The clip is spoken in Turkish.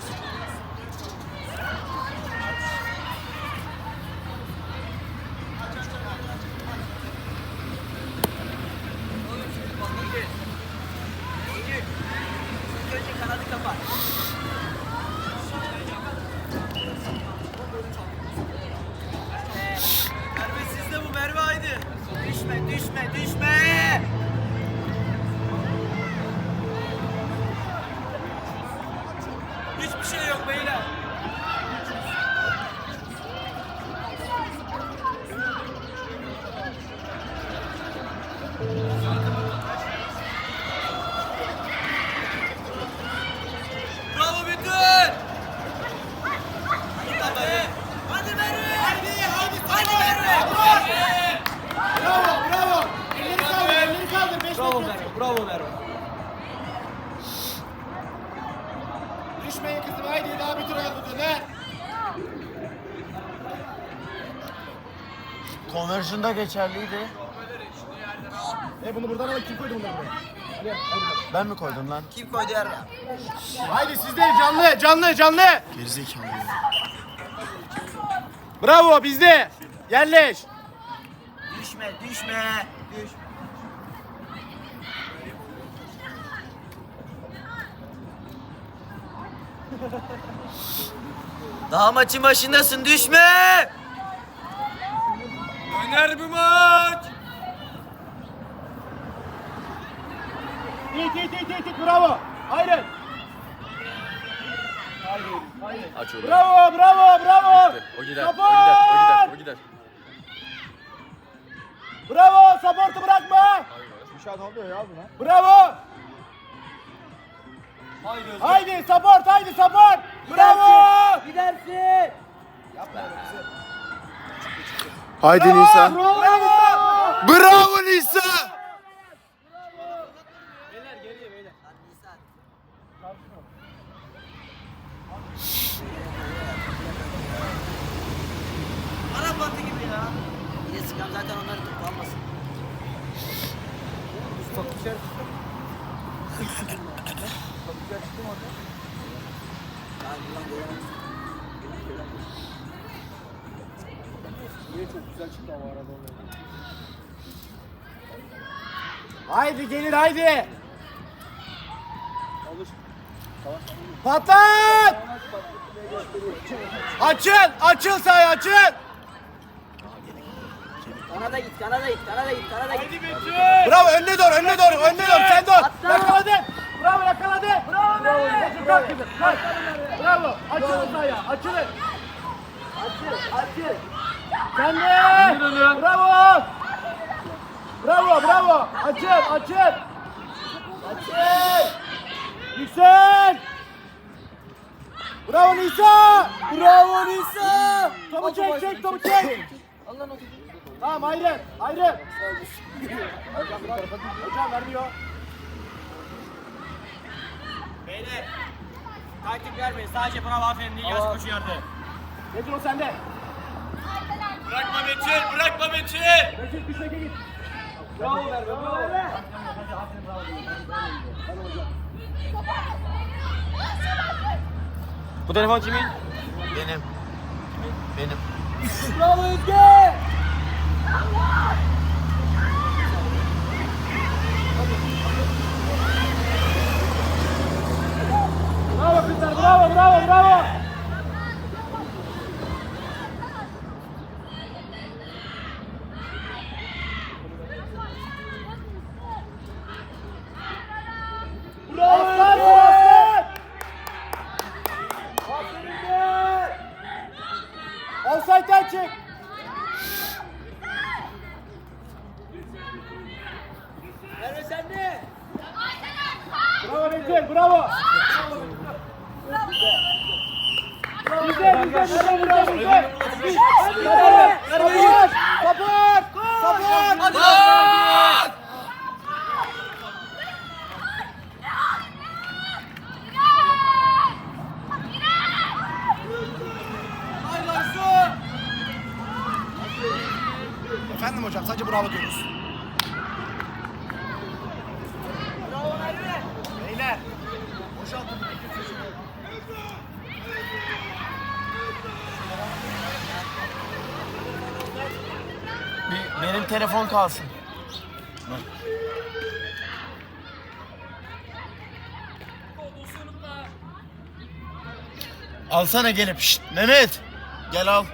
Thanks. Hiçbir şey yok beyler. Düşmeyin kızım haydi daha bir tur atladın ha. Conversion'da geçerliydi. E bunu buradan al kim koydu bunları buraya? Ben mi koydum lan? Kim koydu yerine? Haydi sizde canlı canlı canlı. Gerizekalı. Bravo bizde. Yerleş. Düşme, düşme. Düş. Daha maçın başındasın, düşme! Döner bu maç! İt it it it it bravo. Haydi. Aç oğlum. Bravo bravo bravo. O gider, o Support! gider, o gider, o gider. Bravo supportu bırakma. Müşahede oluyor ya buna. Bravo. Haydi Özgür. Haydi support haydi support. Bravo. Gidersin! Haydi Nisa. Bravo. Bravo Nisa. Arap atı gibi ya. Bir de sıkan zaten onları toplanmasın. Haydi gelir haydi. Patlat. Açıl, açıl say açıl. Kanada git, Kanada git, Kanada git, Kanada git. Bravo önüne doğru, önüne doğru, önüne doğru. Sen. Atla. Yakaladın. Bravo yakaladın. Bravo. Bravo. Kalk kızım, kalk. Bravo. Açılın saya, açılın. Açıl, açıl. Sen de. Bravo. Bravo, bravo. Açıl, açıl. Açıl. Yüksel. Bravo Nisa. Bravo Nisa! Topu çek, çek, topu çek. Tamam ayrı, ayrı. Hocam vermiyor. Beyler, taktik vermeyin. Sadece bravo aferin değil yaz koşu yardı. Nedir o sende? Bırakma Metin, bırakma Metin. Mesut düşmeke git. Bravo Merve, bravo. Bu telefon kimin? Benim. Benim. Bravo Özge! Bravo bravo. Bravo Efendim hocam, sadece bravo diyoruz. Beyler, boşaltın. Bir- benim telefon kalsın. Alsana gelip. Şşt, Mehmet. Gel al.